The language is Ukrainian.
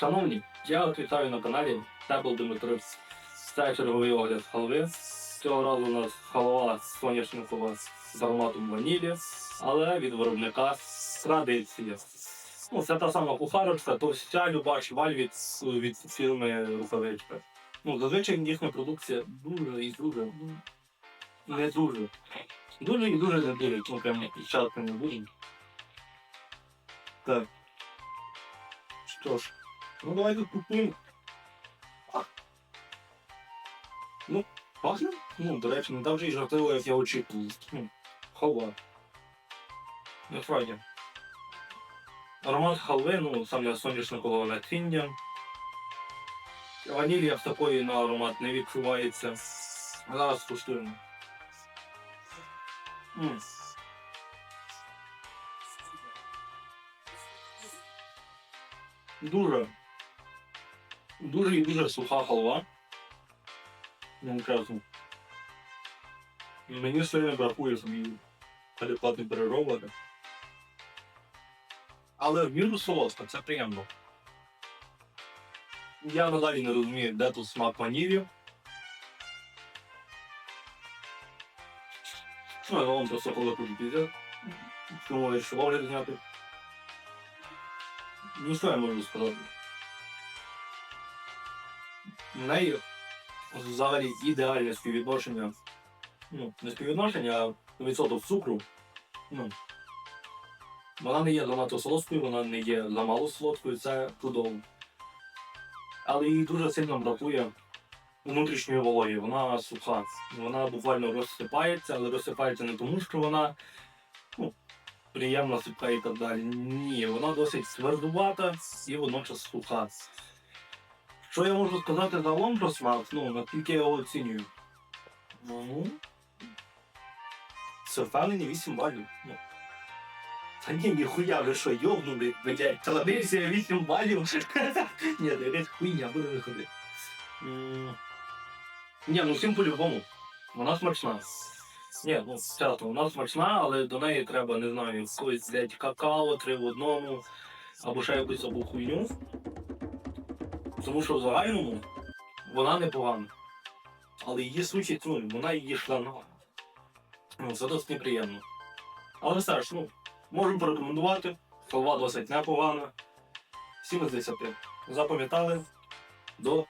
Шановні, я вас вітаю на каналі Тепл Дмитро. Це черговий огляд халви. Цього разу у нас халва соняшникова з ароматом ванілі, але від виробника з традиції. Ну, це та сама кухарочка, товстя любач валь від, від фірми Рукавичка. Ну, зазвичай їхня продукція дуже і дуже ну, не дуже. Дуже і дуже не дуже. Ну, прям чатка не буде. Так. Що ж, ну давайте купимо. А. Ну, пахне? Ну, до речі, не так вже і жартово, як я очікував. Халва. Насправді. Аромат халви, ну, саме соняшникового насіння. Ваніль як такої на аромат не відчувається. Зараз скуштуємо. М. Дуже. Дуже і дуже суха халва. Ну, чесно. Мені сильно бракує собі адекватний перероблення. Але в міру солодка, це приємно. Я надалі не розумію, де тут смак ванілі. Ну, я вам просто коли піти. Тому ще огляд зняти. Ну, що я можу сказати? В неї взагалі ідеальне співвідношення. Ну, не співвідношення, а відсоток цукру. Ну, вона не є занадто солодкою, вона не є замало солодкою, це чудово. Але їй дуже сильно бракує внутрішньої вологи. Вона суха. Вона буквально розсипається, але розсипається не тому, що вона ну, приємна сипка і так далі. Ні, вона досить свердувата і водночас суха. Що я можу сказати загалом про смак? Ну, наскільки я його оцінюю? Ну. Це впевнені 8 балів. Ну. Та ні, ніхуя, ви що, йовнули, блядь, телевізія 8 балів. Ні, якась хуйня буде виходити. Ні, ну всім по-любому. Вона смачна. Ні, ну чесно, вона смачна, але до неї треба, не знаю, якось взяти какао, три в одному, або ще якусь або хуйню. Тому що в загальному вона непогана. Але її сучить, ну, вона її шлана. Ну, це досить неприємно. Але все ж, ну, можемо порекомендувати. Халва досить непогана. 7 з 10. Запам'ятали? До